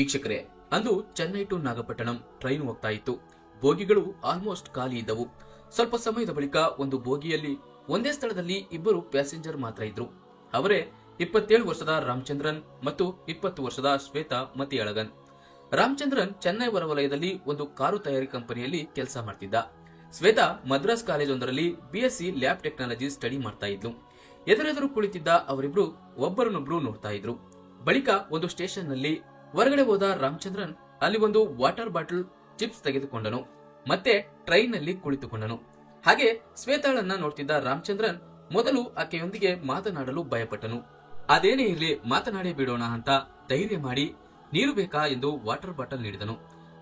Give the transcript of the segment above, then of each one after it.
ವೀಕ್ಷಕರೇ, ಅಂದು Chennai to Nagapattinam train ಹೋಗ್ತಾ ಇತ್ತು ಬೋಗಿಗಳು ಆಲ್ಮೋಸ್ಟ್ ಖಾಲಿ ಇದ್ದವು. ಸ್ವಲ್ಪ ಸಮಯದ ಬಳಿಕ ಒಂದು ಬೋಗಿಯಲ್ಲಿ ಒಂದೇ ಸ್ಥಳದಲ್ಲಿ ಇಬ್ಬರು ಪ್ಯಾಸೆಂಜರ್ ಮಾತ್ರ ಇದ್ರು. ಅವರೇ ಇಪ್ಪತ್ತೇಳು ವರ್ಷದ ರಾಮಚಂದ್ರನ್ ಮತ್ತು ಇಪ್ಪತ್ತು ವರ್ಷದ ಶ್ವೇತಾ ಮತಿಯಳಗನ್. ರಾಮಚಂದ್ರನ್ ಚೆನ್ನೈ ಹೊರವಲಯದಲ್ಲಿ ಒಂದು ಕಾರು ತಯಾರಿ ಕಂಪನಿಯಲ್ಲಿ ಕೆಲಸ ಮಾಡ್ತಿದ್ದ. ಶ್ವೇತಾ ಮದ್ರಾಸ್ ಕಾಲೇಜೊಂದರಲ್ಲಿ ಬಿಎಸ್ಸಿ ಲ್ಯಾಬ್ ಟೆಕ್ನಾಲಜಿ ಸ್ಟಡಿ ಮಾಡ್ತಾ ಇದ್ಲು ಎದುರೆದುರು ಕುಳಿತಿದ್ದ ಅವರಿಬ್ರು ಒಬ್ಬರನ್ನೊಬ್ರು ನೋಡ್ತಾ ಇದ್ರು ಬಳಿಕ ಒಂದು ಸ್ಟೇಷನ್ನಲ್ಲಿ ಹೊರಗಡೆ ಹೋದ ರಾಮಚಂದ್ರನ್ ಅಲ್ಲಿ ಒಂದು ವಾಟರ್ ಬಾಟಲ್ ಚಿಪ್ಸ್ ತೆಗೆದುಕೊಂಡನು. ಮತ್ತೆ ಟ್ರೈನ್ನಲ್ಲಿ ಕುಳಿತುಕೊಂಡನು. ಹಾಗೆ ಶ್ವೇತಾಳನ್ನ ನೋಡ್ತಿದ್ದ ರಾಮಚಂದ್ರನ್ ಮೊದಲು ಆಕೆಯೊಂದಿಗೆ ಮಾತನಾಡಲು ಭಯಪಟ್ಟನು. ಅದೇನೇ ಇರಲಿ, ಮಾತನಾಡೇ ಬಿಡೋಣ ಅಂತ ಧೈರ್ಯ ಮಾಡಿ ನೀರು ಬೇಕಾ ಎಂದು ವಾಟರ್ ಬಾಟಲ್ ನೀಡಿದನು.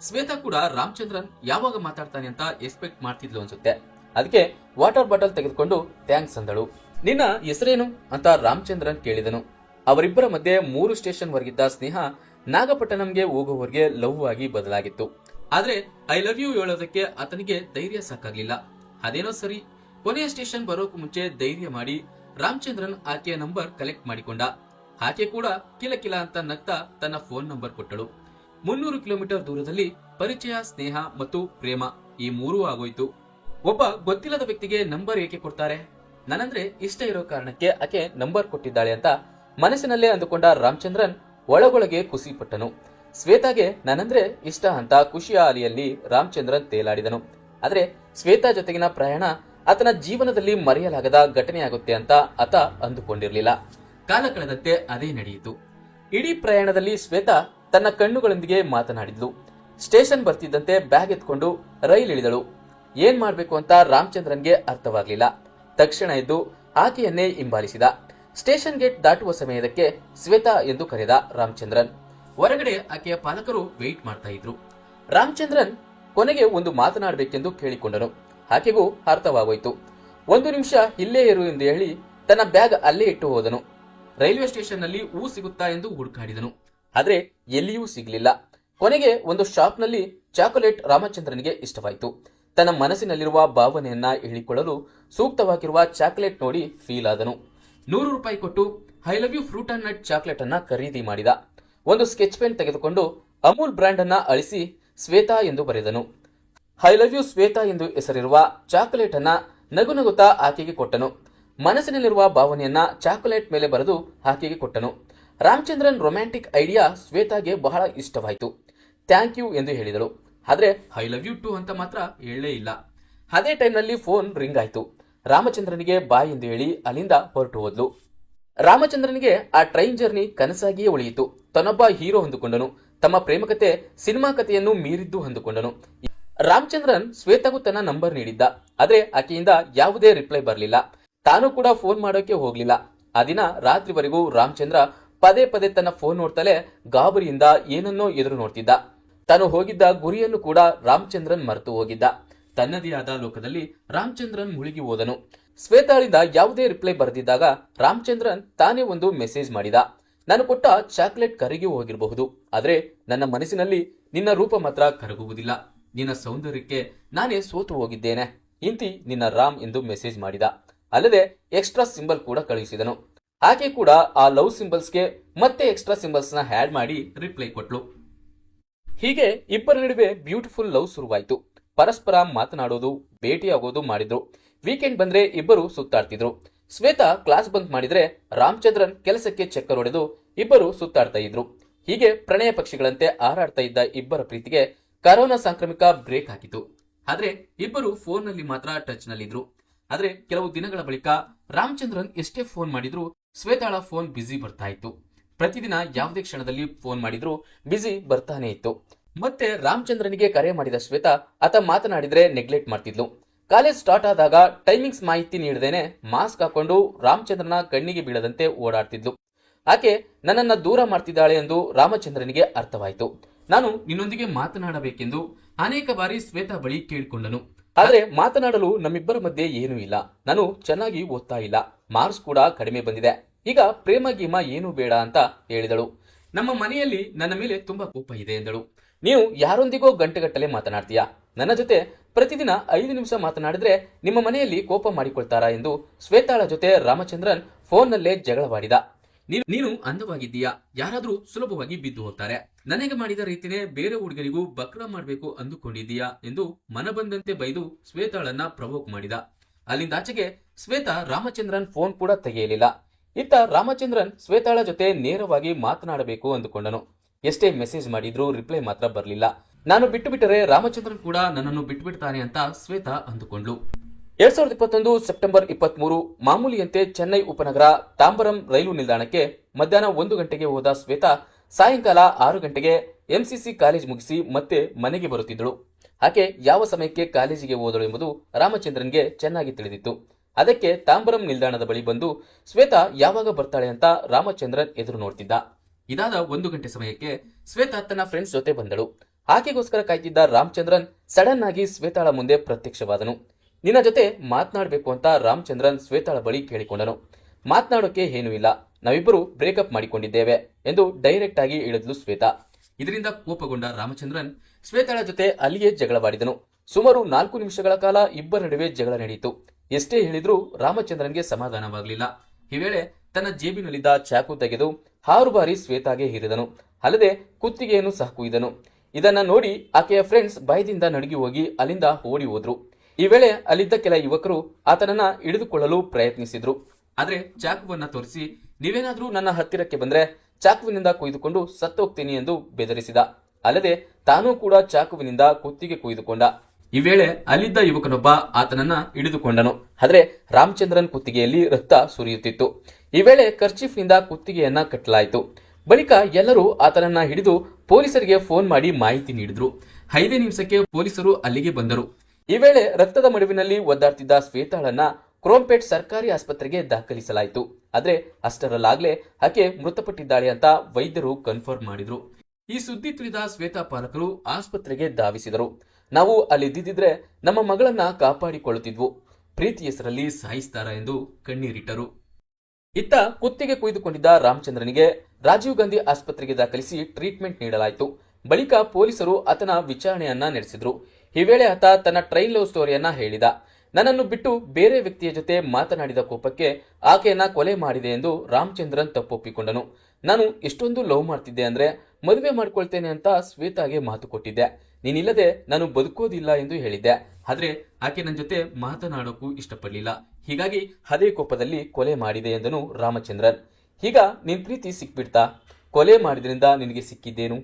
ಶ್ವೇತಾ ಕೂಡ ರಾಮಚಂದ್ರನ್ ಯಾವಾಗ ಮಾತಾಡ್ತಾನೆ ಅಂತ ಎಕ್ಸ್ಪೆಕ್ಟ್ ಮಾಡ್ತಿದ್ಲು ಅನ್ಸುತ್ತೆ. ಅದಕ್ಕೆ ವಾಟರ್ ಬಾಟಲ್ ತೆಗೆದುಕೊಂಡು ಥ್ಯಾಂಕ್ಸ್ ಅಂದಳು. ನಿನ್ನ ಹೆಸರೇನು? ಅಂತ ರಾಮಚಂದ್ರನ್ ಕೇಳಿದನು. ಅವರಿಬ್ಬರ ಮಧ್ಯೆ ಮೂರು ಸ್ಟೇಷನ್ ವರೆಗಿದ್ದ ಸ್ನೇಹ ನಾಗಪಟ್ಟಣಂಗೆ ಹೋಗುವವರೆಗೆ ಲವ್ ಆಗಿ ಬದಲಾಗಿತ್ತು. ಆದ್ರೆ, ಐ ಲವ್ ಯು ಹೇಳೋದಕ್ಕೆ ಆತನಿಗೆ ಧೈರ್ಯ ಸಾಕಾಗ್ಲಿಲ್ಲ. ಅದೇನೋ ಸರಿ. ಕೊನೆಯ ಸ್ಟೇಷನ್ ಬರೋಕು ಮುಂಚೆ ಧೈರ್ಯ ಮಾಡಿ ರಾಮಚಂದ್ರನ್ ಆಕೆಯ ನಂಬರ್ ಕಲೆಕ್ಟ್ ಮಾಡಿಕೊಂಡ. ಆಕೆ ಕೂಡ ಕಿಲ ಕಿಲ ಅಂತ ನಗ್ತಾ ತನ್ನ ಫೋನ್ ನಂಬರ್ ಕೊಟ್ಟಳು. ಮುನ್ನೂರು ಕಿಲೋಮೀಟರ್ ದೂರದಲ್ಲಿ ಪರಿಚಯ, ಸ್ನೇಹ ಮತ್ತು ಪ್ರೇಮ ಈ ಮೂರೂ ಆಗೋಯ್ತು. ಒಬ್ಬ ಗೊತ್ತಿಲ್ಲದ ವ್ಯಕ್ತಿಗೆ ನಂಬರ್ ಏಕೆ ಕೊಡ್ತಾರೆ? ನನಂದ್ರೆ ಇಷ್ಟ ಇರೋ ಕಾರಣಕ್ಕೆ ಆಕೆ ನಂಬರ್ ಕೊಟ್ಟಿದ್ದಾಳೆ ಅಂತ ಮನಸ್ಸಿನಲ್ಲೇ ಅಂದುಕೊಂಡ ರಾಮಚಂದ್ರನ್ ಒಳಗೊಳಗೆ ಖುಷಿಪಟ್ಟನು ಶ್ವೇತಾಗೆ ನನಂದ್ರೆ ಇಷ್ಟ ಅಂತ ಖುಷಿಯ ಅಲಿಯಲ್ಲಿ ರಾಮಚಂದ್ರನ್ ತೇಲಾಡಿದನು. ಆದರೆ ಶ್ವೇತಾ ಜೊತೆಗಿನ ಪ್ರಯಾಣ ಆತನ ಜೀವನದಲ್ಲಿ ಮರೆಯಲಾಗದ ಘಟನೆಯಾಗುತ್ತೆ ಅಂತ ಆತ ಅಂದುಕೊಂಡಿರಲಿಲ್ಲ. ಕಾಲ ಕಳೆದಂತೆ ಅದೇ ನಡೆಯಿತು. ಇಡೀ ಪ್ರಯಾಣದಲ್ಲಿ ಶ್ವೇತಾ ತನ್ನ ಕಣ್ಣುಗಳೊಂದಿಗೆ ಮಾತನಾಡಿದ್ಲು. ಸ್ಟೇಷನ್ ಬರ್ತಿದ್ದಂತೆ ಬ್ಯಾಗ್ ಎತ್ಕೊಂಡು ರೈಲ್ ಇಳಿದಳು. ಏನ್ ಮಾಡ್ಬೇಕು ಅಂತ ರಾಮಚಂದ್ರನ್ಗೆ ಅರ್ಥವಾಗಲಿಲ್ಲ. ತಕ್ಷಣ ಎದ್ದು ಆಕೆಯನ್ನೇ ಹಿಂಬಾಲಿಸಿದ. ಸ್ಟೇಷನ್ ಗೇಟ್ ದಾಟುವ ಸಮಯದಕ್ಕೆ ಶ್ವೇತಾ ಎಂದು ಕರೆದ ರಾಮಚಂದ್ರನ್. ಹೊರಗಡೆ ಆಕೆಯ ಪಾಲಕರು ವೇಟ್ ಮಾಡ್ತಾ ಇದ್ರು. ರಾಮಚಂದ್ರನ್ ಕೊನೆಗೆ ಒಂದು ಮಾತನಾಡಬೇಕೆಂದು ಕೇಳಿಕೊಂಡನು ಆಕೆಗೂ ಅರ್ಥವಾಗೋಯ್ತು. ಒಂದು ನಿಮಿಷ ಇಲ್ಲೇ ಇರು ಎಂದು ಹೇಳಿ ತನ್ನ ಬ್ಯಾಗ್ ಅಲ್ಲೇ ಇಟ್ಟು ಹೋದನು. ರೈಲ್ವೆ ಸ್ಟೇಷನ್ನಲ್ಲಿ ಹೂ ಸಿಗುತ್ತಾ ಎಂದು ಹುಡುಕಾಡಿದನು. ಆದ್ರೆ ಎಲ್ಲಿಯೂ ಸಿಗಲಿಲ್ಲ. ಕೊನೆಗೆ ಒಂದು ಶಾಪ್ನಲ್ಲಿ ಚಾಕೊಲೇಟ್ ರಾಮಚಂದ್ರನಿಗೆ ಇಷ್ಟವಾಯಿತು. ತನ್ನ ಮನಸ್ಸಿನಲ್ಲಿರುವ ಭಾವನೆಯನ್ನ ಹೇಳಿಕೊಳ್ಳಲು ಸೂಕ್ತವಾಗಿರುವ ಚಾಕೊಲೇಟ್ ನೋಡಿ ಫೀಲ್ ಆದನು. ನೂರು ರೂಪಾಯಿ ಕೊಟ್ಟು I love you fruit and nut chocolate ಅನ್ನ ಖರೀದಿ ಮಾಡಿದ. ಒಂದು ಸ್ಕೆಚ್ ಪೆನ್ ತೆಗೆದುಕೊಂಡು ಅಮೂಲ್ ಬ್ರ್ಯಾಂಡ್ ಅನ್ನ ಅಳಿಸಿ ಶ್ವೇತಾ ಎಂದು ಬರೆದನು. ಐ ಲವ್ ಯು ಶ್ವೇತಾ ಎಂದು ಹೆಸರಿರುವ ಚಾಕೊಲೇಟ್ ಅನ್ನ ನಗು ನಗುತ್ತಾ ಆಕೆಗೆ ಕೊಟ್ಟನು. ಮನಸ್ಸಿನಲ್ಲಿರುವ ಭಾವನೆಯನ್ನ ಚಾಕೊಲೇಟ್ ಮೇಲೆ ಬರೆದು ಆಕೆಗೆ ಕೊಟ್ಟನು. ರಾಮಚಂದ್ರನ್ ರೊಮ್ಯಾಂಟಿಕ್ ಐಡಿಯಾ ಶ್ವೇತಾಗೆ ಬಹಳ ಇಷ್ಟವಾಯಿತು. ಥ್ಯಾಂಕ್ ಯು ಎಂದು ಹೇಳಿದಳು. ಆದ್ರೆ ಐ ಲವ್ ಯು ಟು ಅಂತ ಮಾತ್ರ ಹೇಳಲೇ ಇಲ್ಲ. ಅದೇ ಟೈಮ್ನಲ್ಲಿ ಫೋನ್ ರಿಂಗ್ ಆಯ್ತು. ರಾಮಚಂದ್ರನಿಗೆ ಬಾಯ್ ಎಂದು ಹೇಳಿ ಅಲ್ಲಿಂದ ಹೊರಟು ಹೋದ್ಲು. ರಾಮಚಂದ್ರನಿಗೆ ಆ ಟ್ರೈನ್ ಜರ್ನಿ ಕನಸಾಗಿಯೇ ಉಳಿಯಿತು. ತನ್ನೊಬ್ಬ ಹೀರೋ ಹೊಂದಿಕೊಂಡನು. ತಮ್ಮ ಪ್ರೇಮಕತೆ ಸಿನಿಮಾ ಕಥೆಯನ್ನು ಮೀರಿದ್ದು ಹೊಂದಿಕೊಂಡನು. ರಾಮಚಂದ್ರನ್ ಶ್ವೇತಗೂ ತನ್ನ ನಂಬರ್ ನೀಡಿದ್ದ. ಆದ್ರೆ ಆಕೆಯಿಂದ ಯಾವುದೇ ರಿಪ್ಲೈ ಬರಲಿಲ್ಲ. ತಾನು ಕೂಡ ಫೋನ್ ಮಾಡೋಕೆ ಹೋಗ್ಲಿಲ್ಲ. ಆ ದಿನ ರಾತ್ರಿವರೆಗೂ ರಾಮಚಂದ್ರ ಪದೇ ಪದೇ ತನ್ನ ಫೋನ್ ನೋಡ್ತಲೇ ಗಾಬರಿಯಿಂದ ಏನನ್ನೋ ಎದುರು ನೋಡ್ತಿದ್ದ. ತಾನು ಹೋಗಿದ್ದ ಗುರಿಯನ್ನು ಕೂಡ ರಾಮಚಂದ್ರನ್ ಮರೆತು ಹೋಗಿದ್ದ. ತನ್ನದೇ ಆದ ಲೋಕದಲ್ಲಿ ರಾಮಚಂದ್ರನ್ ಮುಳುಗಿ ಹೋದನು. ಶ್ವೇತಾಳಿಂದ ಯಾವುದೇ ರಿಪ್ಲೈ ಬರೆದಿದ್ದಾಗ ರಾಮಚಂದ್ರನ್ ತಾನೇ ಒಂದು ಮೆಸೇಜ್ ಮಾಡಿದ. ನಾನು ಕೊಟ್ಟ ಚಾಕ್ಲೇಟ್ ಕರಗಿ ಹೋಗಿರಬಹುದು, ಆದರೆ ನನ್ನ ಮನಸ್ಸಿನಲ್ಲಿ ನಿನ್ನ ರೂಪ ಮಾತ್ರ ಕರಗುವುದಿಲ್ಲ. ನಿನ್ನ ಸೌಂದರ್ಯಕ್ಕೆ ನಾನೇ ಸೋತು ಹೋಗಿದ್ದೇನೆ. ಇಂತಿ ನಿನ್ನ ರಾಮ್ ಎಂದು ಮೆಸೇಜ್ ಮಾಡಿದ. ಅಲ್ಲದೆ ಎಕ್ಸ್ಟ್ರಾ ಸಿಂಬಲ್ ಕೂಡ ಕಳುಹಿಸಿದನು. ಆಕೆ ಕೂಡ ಆ ಲವ್ ಸಿಂಬಲ್ಸ್ಗೆ ಮತ್ತೆ ಎಕ್ಸ್ಟ್ರಾ ಸಿಂಬಲ್ಸ್ನ ಹ್ಯಾಡ್ ಮಾಡಿ ರಿಪ್ಲೈ ಕೊಟ್ಲು. ಹೀಗೆ ಇಬ್ಬರ ನಡುವೆ ಬ್ಯೂಟಿಫುಲ್ ಲವ್ ಶುರುವಾಯಿತು. ಪರಸ್ಪರ ಮಾತನಾಡೋದು ಭೇಟಿಯಾಗೋದು ಮಾಡಿದ್ರು. ವೀಕೆಂಡ್ ಬಂದ್ರೆ ಇಬ್ಬರು ಸುತ್ತಾಡ್ತಿದ್ರು. ಶ್ವೇತಾ ಕ್ಲಾಸ್ ಬಂಕ್ ಮಾಡಿದ್ರೆ ರಾಮಚಂದ್ರನ್ ಕೆಲಸಕ್ಕೆ ಚಕ್ಕರ್ ಹೊಡೆದು ಇಬ್ಬರು ಸುತ್ತಾಡ್ತಾ ಇದ್ರು. ಹೀಗೆ ಪ್ರಣಯ ಪಕ್ಷಿಗಳಂತೆ ಹಾರಾಡ್ತಾ ಇದ್ದ ಇಬ್ಬರ ಪ್ರೀತಿಗೆ ಕರೋನಾ ಸಾಂಕ್ರಾಮಿಕ ಬ್ರೇಕ್ ಹಾಕಿತು. ಆದ್ರೆ ಇಬ್ಬರು ಫೋನ್ನಲ್ಲಿ ಮಾತ್ರ ಟಚ್ ನಲ್ಲಿದ್ರು ಆದ್ರೆ ಕೆಲವು ದಿನಗಳ ಬಳಿಕ ರಾಮಚಂದ್ರನ್ ಎಷ್ಟೇ ಫೋನ್ ಮಾಡಿದ್ರು ಶ್ವೇತಾಳ ಫೋನ್ ಬ್ಯುಸಿ ಬರ್ತಾ ಇತ್ತು. ಪ್ರತಿದಿನ ಯಾವುದೇ ಕ್ಷಣದಲ್ಲಿ ಫೋನ್ ಮಾಡಿದ್ರು ಬ್ಯುಸಿ ಬರ್ತಾನೆ ಇತ್ತು. ಮತ್ತೆ ರಾಮಚಂದ್ರನಿಗೆ ಕರೆ ಮಾಡಿದ ಶ್ವೇತಾ ಆತ ಮಾತನಾಡಿದ್ರೆ ನೆಗ್ಲೆಕ್ಟ್ ಮಾಡ್ತಿದ್ಲು. ಕಾಲೇಜ್ ಸ್ಟಾರ್ಟ್ ಆದಾಗ ಟೈಮಿಂಗ್ಸ್ ಮಾಹಿತಿ ನೀಡದೇನೆ ಮಾಸ್ಕ್ ಹಾಕೊಂಡು ರಾಮಚಂದ್ರನ ಕಣ್ಣಿಗೆ ಬೀಳದಂತೆ ಓಡಾಡ್ತಿದ್ಲು. ಆಕೆ ನನ್ನನ್ನ ದೂರ ಮಾಡ್ತಿದ್ದಾಳೆ ಎಂದು ರಾಮಚಂದ್ರನಿಗೆ ಅರ್ಥವಾಯಿತು. ನಾನು ನಿನ್ನೊಂದಿಗೆ ಮಾತನಾಡಬೇಕೆಂದು ಅನೇಕ ಬಾರಿ ಶ್ವೇತಾ ಬಳಿ ಕೇಳಿಕೊಂಡನು. ಆದರೆ ಮಾತನಾಡಲು ನಮ್ಮಿಬ್ಬರ ಮಧ್ಯೆ ಏನೂ ಇಲ್ಲ. ನಾನು ಚೆನ್ನಾಗಿ ಓದ್ತಾ ಇಲ್ಲ. ಮಾರ್ಕ್ಸ್ ಕೂಡ ಕಡಿಮೆ ಬಂದಿದೆ. ಈಗ ಪ್ರೇಮ ಗೀಮ ಏನೂ ಬೇಡ ಅಂತ ಹೇಳಿದಳು. ನಮ್ಮ ಮನೆಯಲ್ಲಿ ನನ್ನ ಮೇಲೆ ತುಂಬಾ ಕೋಪ ಇದೆ ಎಂದಳು. ನೀವು ಯಾರೊಂದಿಗೋ ಗಂಟೆಗಟ್ಟಲೆ ಮಾತನಾಡ್ತೀಯಾ? ನನ್ನ ಜೊತೆ ಪ್ರತಿದಿನ ಐದು ನಿಮಿಷ ಮಾತನಾಡಿದ್ರೆ ನಿಮ್ಮ ಮನೆಯಲ್ಲಿ ಕೋಪ ಮಾಡಿಕೊಳ್ತಾರಾ ಎಂದು ಶ್ವೇತಾಳ ಜೊತೆ ರಾಮಚಂದ್ರನ್ ಫೋನ್ನಲ್ಲೇ ಜಗಳವಾಡಿದ ನೀನು ಅಂದವಾಗಿದ್ದೀಯಾ? ಯಾರಾದ್ರೂ ಸುಲಭವಾಗಿ ಬಿದ್ದು ಹೋಗ್ತಾರೆ. ನನಗೆ ಮಾಡಿದ ರೀತಿನೇ ಬೇರೆ ಹುಡುಗರಿಗೂ ಬಕ್ರ ಮಾಡಬೇಕು ಅಂದುಕೊಂಡಿದ್ದೀಯಾ ಎಂದು ಮನಬಂದಂತೆ ಬೈದು ಶ್ವೇತಾಳನ್ನ ಪ್ರವೋಕ್ ಮಾಡಿದ. ಅಲ್ಲಿಂದಾಚೆಗೆ ಶ್ವೇತಾ ರಾಮಚಂದ್ರನ್ ಫೋನ್ ಕೂಡ ತೆಗೆಯಲಿಲ್ಲ. ಇತ್ತ ರಾಮಚಂದ್ರನ್ ಶ್ವೇತಾಳ ಜೊತೆ ನೇರವಾಗಿ ಮಾತನಾಡಬೇಕು ಅಂದುಕೊಂಡನು. ಎಷ್ಟೇ ಮೆಸೇಜ್ ಮಾಡಿದ್ರೂ ರಿಪ್ಲೈ ಮಾತ್ರ ಬರಲಿಲ್ಲ. ನಾನು ಬಿಟ್ಟು ಬಿಟ್ಟರೆ ರಾಮಚಂದ್ರನ್ ಕೂಡ ನನ್ನನ್ನು ಬಿಟ್ಟು ಬಿಡ್ತಾನೆ ಅಂತ ಶ್ವೇತಾ ಅಂದುಕೊಂಡ್ಲು ಎರಡ್ ಸಾವಿರದ ಇಪ್ಪತ್ತೊಂದು ಸೆಪ್ಟೆಂಬರ್ ಇಪ್ಪತ್ಮೂರು ಮಾಮೂಲಿಯಂತೆ ಚೆನ್ನೈ ಉಪನಗರ ತಾಂಬರಂ ರೈಲು ನಿಲ್ದಾಣಕ್ಕೆ ಮಧ್ಯಾಹ್ನ ಒಂದು ಗಂಟೆಗೆ ಹೋದ ಶ್ವೇತಾ ಸಾಯಂಕಾಲ ಆರು ಗಂಟೆಗೆ ಎಂಸಿಸಿ ಕಾಲೇಜ್ ಮುಗಿಸಿ ಮತ್ತೆ ಮನೆಗೆ ಬರುತ್ತಿದ್ದಳು. ಆಕೆ ಯಾವ ಸಮಯಕ್ಕೆ ಕಾಲೇಜಿಗೆ ಹೋದಳು ಎಂಬುದು ರಾಮಚಂದ್ರನ್ಗೆ ಚೆನ್ನಾಗಿ ತಿಳಿದಿತ್ತು. ಅದಕ್ಕೆ ತಾಂಬರಂ ನಿಲ್ದಾಣದ ಬಳಿ ಬಂದು ಶ್ವೇತಾ ಯಾವಾಗ ಬರ್ತಾಳೆ ಅಂತ ರಾಮಚಂದ್ರನ್ ಎದುರು ನೋಡ್ತಿದ್ದ. ಇದಾದ ಒಂದು ಗಂಟೆ ಸಮಯಕ್ಕೆ ಶ್ವೇತಾ ತನ್ನ ಫ್ರೆಂಡ್ಸ್ ಜೊತೆ ಬಂದಳು. ಆಕೆಗೋಸ್ಕರ ಕಾಯ್ತಿದ್ದ ರಾಮಚಂದ್ರನ್ ಸಡನ್ ಆಗಿ ಶ್ವೇತಾಳ ಮುಂದೆ ಪ್ರತ್ಯಕ್ಷವಾದನು. ನಿನ್ನ ಜೊತೆ ಮಾತನಾಡಬೇಕು ಅಂತ ರಾಮಚಂದ್ರನ್ ಶ್ವೇತಾಳ ಬಳಿ ಕೇಳಿಕೊಂಡನು. ಮಾತನಾಡೋಕೆ ಏನೂ ಇಲ್ಲ. ನಾವಿಬ್ಬರು ಬ್ರೇಕಪ್ ಮಾಡಿಕೊಂಡಿದ್ದೇವೆ ಎಂದು ಡೈರೆಕ್ಟ್ ಆಗಿ ಹೇಳಿದ್ಲು ಶ್ವೇತಾ. ಇದರಿಂದ ಕೋಪಗೊಂಡ ರಾಮಚಂದ್ರನ್ ಶ್ವೇತಾಳ ಜೊತೆ ಅಲ್ಲಿಯೇ ಜಗಳವಾಡಿದನು. ಸುಮಾರು ನಾಲ್ಕು ನಿಮಿಷಗಳ ಕಾಲ ಇಬ್ಬರ ನಡುವೆ ಜಗಳ ನಡೆಯಿತು. ಎಷ್ಟೇ ಹೇಳಿದ್ರೂ ರಾಮಚಂದ್ರನ್ಗೆ ಸಮಾಧಾನವಾಗಲಿಲ್ಲ. ಈ ವೇಳೆ ತನ್ನ ಜೇಬಿನಲ್ಲಿದ್ದ ಚಾಕು ತೆಗೆದು ಆರು ಬಾರಿ ಶ್ವೇತಾಗೆ ಹಿರಿದನು. ಅಲ್ಲದೆ ಕುತ್ತಿಗೆಯನ್ನು ಸಹ ಕುಯ್ದನು ಇದನ್ನ ನೋಡಿ ಆಕೆಯ ಫ್ರೆಂಡ್ಸ್ ಭಯದಿಂದ ನಡುಗಿ ಹೋಗಿ ಅಲ್ಲಿಂದ ಓಡಿ ಹೋದ್ರು. ಈ ವೇಳೆ ಅಲ್ಲಿದ್ದ ಕೆಲ ಯುವಕರು ಆತನನ್ನ ಹಿಡಿದುಕೊಳ್ಳಲು ಪ್ರಯತ್ನಿಸಿದ್ರು. ಆದ್ರೆ ಚಾಕುವನ್ನ ತೋರಿಸಿ, ನೀವೇನಾದ್ರೂ ನನ್ನ ಹತ್ತಿರಕ್ಕೆ ಬಂದ್ರೆ ಚಾಕುವಿನಿಂದ ಕುಯ್ದುಕೊಂಡು ಸತ್ತೋಗ್ತೀನಿ ಎಂದು ಬೆದರಿಸಿದ. ಅಲ್ಲದೆ ತಾನೂ ಕೂಡ ಚಾಕುವಿನಿಂದ ಕುತ್ತಿಗೆ ಕೊಯ್ದುಕೊಂಡ. ಈ ವೇಳೆ ಅಲ್ಲಿದ್ದ ಯುವಕನೊಬ್ಬ ಆತನನ್ನ ಹಿಡಿದುಕೊಂಡನು. ಆದರೆ ರಾಮಚಂದ್ರನ್ ಕುತ್ತಿಗೆಯಲ್ಲಿ ರಕ್ತ ಸುರಿಯುತ್ತಿತ್ತು. ಈ ವೇಳೆ ಕರ್ಚೀಫ್ನಿಂದ ಕುತ್ತಿಗೆಯನ್ನ ಕಟ್ಟಲಾಯಿತು. ಬಳಿಕ ಎಲ್ಲರೂ ಆತನನ್ನ ಹಿಡಿದು ಪೊಲೀಸರಿಗೆ ಫೋನ್ ಮಾಡಿ ಮಾಹಿತಿ ನೀಡಿದ್ರು. ಐದೇ ನಿಮಿಷಕ್ಕೆ ಪೊಲೀಸರು ಅಲ್ಲಿಗೆ ಬಂದರು. ಈ ವೇಳೆ ರಕ್ತದ ಮಡುವಿನಲ್ಲಿ ಒದ್ದಾಡ್ತಿದ್ದ ಶ್ವೇತಾಳನ್ನ ಕ್ರೋಂಪೇಟ್ ಸರ್ಕಾರಿ ಆಸ್ಪತ್ರೆಗೆ ದಾಖಲಿಸಲಾಯಿತು. ಆದರೆ ಅಷ್ಟರಲ್ಲಾಗ್ಲೆ ಆಕೆ ಮೃತಪಟ್ಟಿದ್ದಾಳೆ ಅಂತ ವೈದ್ಯರು ಕನ್ಫರ್ಮ್ ಮಾಡಿದ್ರು. ಈ ಸುದ್ದಿ ತಿಳಿದ ಶ್ವೇತಾ ಪಾಲಕರು ಆಸ್ಪತ್ರೆಗೆ ಧಾವಿಸಿದರು. ನಾವು ಅಲ್ಲಿದ್ದಿದ್ರೆ ನಮ್ಮ ಮಗಳನ್ನ ಕಾಪಾಡಿಕೊಳ್ಳುತ್ತಿದ್ವು. ಪ್ರೀತಿ ಹೆಸರಲ್ಲಿ ಸಾಯಿಸ್ತಾರ ಎಂದು ಕಣ್ಣೀರಿಟ್ಟರು. ಇತ್ತ ಕುತ್ತಿಗೆ ಕುಯ್ದುಕೊಂಡಿದ್ದ ರಾಮಚಂದ್ರನಿಗೆ ರಾಜೀವ್ ಗಾಂಧಿ ಆಸ್ಪತ್ರೆಗೆ ದಾಖಲಿಸಿ ಟ್ರೀಟ್ಮೆಂಟ್ ನೀಡಲಾಯಿತು. ಬಳಿಕ ಪೊಲೀಸರು ಆತನ ವಿಚಾರಣೆಯನ್ನ ನಡೆಸಿದ್ರು. ಈ ವೇಳೆ ಆತ ತನ್ನ ಟ್ರೈನ್ ಲವ್ ಸ್ಟೋರಿಯನ್ನ ಹೇಳಿದ. ನನ್ನನ್ನು ಬಿಟ್ಟು ಬೇರೆ ವ್ಯಕ್ತಿಯ ಜೊತೆ ಮಾತನಾಡಿದ ಕೋಪಕ್ಕೆ ಆಕೆಯನ್ನ ಕೊಲೆ ಮಾಡಿದೆ ಎಂದು ರಾಮಚಂದ್ರನ್ ತಪ್ಪೊಪ್ಪಿಕೊಂಡನು. ನಾನು ಎಷ್ಟೊಂದು ಲವ್ ಮಾಡ್ತಿದ್ದೆ ಅಂದ್ರೆ ಮದುವೆ ಮಾಡ್ಕೊಳ್ತೇನೆ ಅಂತ ಶ್ವೇತಾಗೆ ಮಾತು ಕೊಟ್ಟಿದ್ದೆ. ನೀನಿಲ್ಲದೆ ನಾನು ಬದುಕೋದಿಲ್ಲ ಎಂದು ಹೇಳಿದ್ದೆ. ಆದ್ರೆ ಆಕೆ ನನ್ನ ಜೊತೆ ಮಾತನಾಡೋಕ್ಕೂ ಇಷ್ಟಪಡಲಿಲ್ಲ. ಹೀಗಾಗಿ ಅದೇ ಕೋಪದಲ್ಲಿ ಕೊಲೆ ಮಾಡಿದೆ ಎಂದನು ರಾಮಚಂದ್ರನ್. ಈಗ ನಿನ್ ಪ್ರೀತಿ ಸಿಕ್ಬಿಡ್ತಾ? ಕೊಲೆ ಮಾಡಿದ್ರಿಂದ ನಿನಗೆ ಸಿಕ್ಕಿದ್ದೇನು?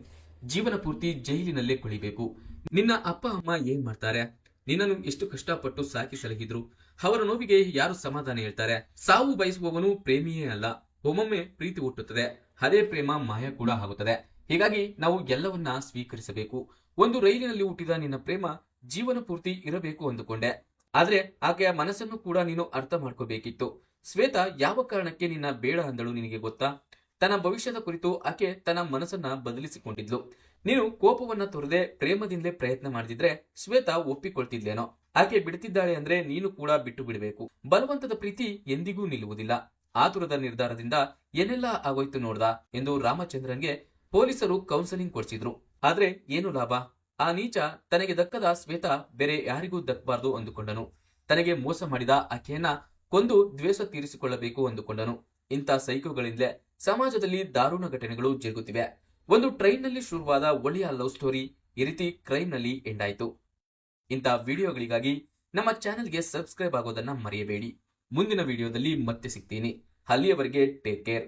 ಜೀವನ ಪೂರ್ತಿ ಜೈಲಿನಲ್ಲೇ ಕುಳಿಬೇಕು. ನಿನ್ನ ಅಪ್ಪ, ಅಮ್ಮ ಏನ್ ಮಾಡ್ತಾರೆ? ನಿನ್ನನ್ನು ಎಷ್ಟು ಕಷ್ಟಪಟ್ಟು ಸಾಕಿ ಸಲಹಿದ್ರು ಅವರ ನೋವಿಗೆ ಯಾರು ಸಮಾಧಾನ ಹೇಳ್ತಾರೆ? ಸಾವು ಬಯಸುವವನು ಪ್ರೇಮಿಯೇ ಅಲ್ಲ. ಒಮ್ಮೊಮ್ಮೆ ಪ್ರೀತಿ ಹುಟ್ಟುತ್ತದೆ. ಅದೇ ಪ್ರೇಮ ಮಾಯ ಕೂಡ ಆಗುತ್ತದೆ. ಹೀಗಾಗಿ ನಾವು ಎಲ್ಲವನ್ನ ಸ್ವೀಕರಿಸಬೇಕು. ಒಂದು ರೈಲಿನಲ್ಲಿ ಹುಟ್ಟಿದ ನಿನ್ನ ಪ್ರೇಮ ಜೀವನ ಪೂರ್ತಿ ಇರಬೇಕು ಅಂದುಕೊಂಡೆ. ಆದ್ರೆ ಆಕೆಯ ಮನಸ್ಸನ್ನು ಕೂಡ ನೀನು ಅರ್ಥ ಮಾಡ್ಕೋಬೇಕಿತ್ತು. ಶ್ವೇತಾ ಯಾವ ಕಾರಣಕ್ಕೆ ನಿನ್ನ ಬೇಡ ಅಂದಳು ನಿನಗೆ ಗೊತ್ತಾ? ತನ್ನ ಭವಿಷ್ಯದ ಕುರಿತು ಆಕೆ ತನ್ನ ಮನಸ್ಸನ್ನ ಬದಲಿಸಿಕೊಂಡಿದ್ಲು. ನೀನು ಕೋಪವನ್ನ ತೊರೆದೆ ಪ್ರೇಮದಿಂದಲೇ ಪ್ರಯತ್ನ ಮಾಡಿದ್ರೆ ಶ್ವೇತಾ ಒಪ್ಪಿಕೊಳ್ತಿದ್ಲೇನೋ. ಆಕೆ ಬಿಡ್ತಿದ್ದಾಳೆ ಅಂದ್ರೆ ನೀನು ಕೂಡ ಬಿಟ್ಟು ಬಿಡಬೇಕು. ಬಲವಂತದ ಪ್ರೀತಿ ಎಂದಿಗೂ ನಿಲ್ಲುವುದಿಲ್ಲ. ಆತುರದ ನಿರ್ಧಾರದಿಂದ ಏನೆಲ್ಲ ಆಗೋಯ್ತು ನೋಡ್ದ ಎಂದು ರಾಮಚಂದ್ರನ್ಗೆ ಪೊಲೀಸರು ಕೌನ್ಸೆಲಿಂಗ್ ಕೊಡಿಸಿದ್ರು. ಆದ್ರೆ ಏನು ಲಾಭ? ಆ ನೀಚ ತನಗೆ ದಕ್ಕದ ಸ್ವೇತ ಬೇರೆ ಯಾರಿಗೂ ದಕ್ಕಬಾರದು ಅಂದುಕೊಂಡನು. ತನಗೆ ಮೋಸ ಮಾಡಿದ ಆಕೆಯನ್ನ ಕೊಂದು ದ್ವೇಷ ತೀರಿಸಿಕೊಳ್ಳಬೇಕು ಅಂದುಕೊಂಡನು. ಇಂಥ ಸೈಕೋಗಳಿಂದಲೇ ಸಮಾಜದಲ್ಲಿ ದಾರುಣ ಘಟನೆಗಳು ಜರುಗುತ್ತಿವೆ. ಒಂದು ಟ್ರೈನ್ನಲ್ಲಿ ಶುರುವಾದ ಒಳ್ಳೆಯ ಲವ್ ಸ್ಟೋರಿ ಈ ರೀತಿ ಕ್ರೈಮ್ನಲ್ಲಿ ಎಂಡಾಯಿತು. ಇಂಥ ವಿಡಿಯೋಗಳಿಗಾಗಿ ನಮ್ಮ ಚಾನೆಲ್ಗೆ ಸಬ್ಸ್ಕ್ರೈಬ್ ಆಗೋದನ್ನ ಮರೆಯಬೇಡಿ. ಮುಂದಿನ ವಿಡಿಯೋದಲ್ಲಿ ಮತ್ತೆ ಸಿಗ್ತೀನಿ. ಅಲ್ಲಿಯವರೆಗೆ ಟೇಕ್ ಕೇರ್.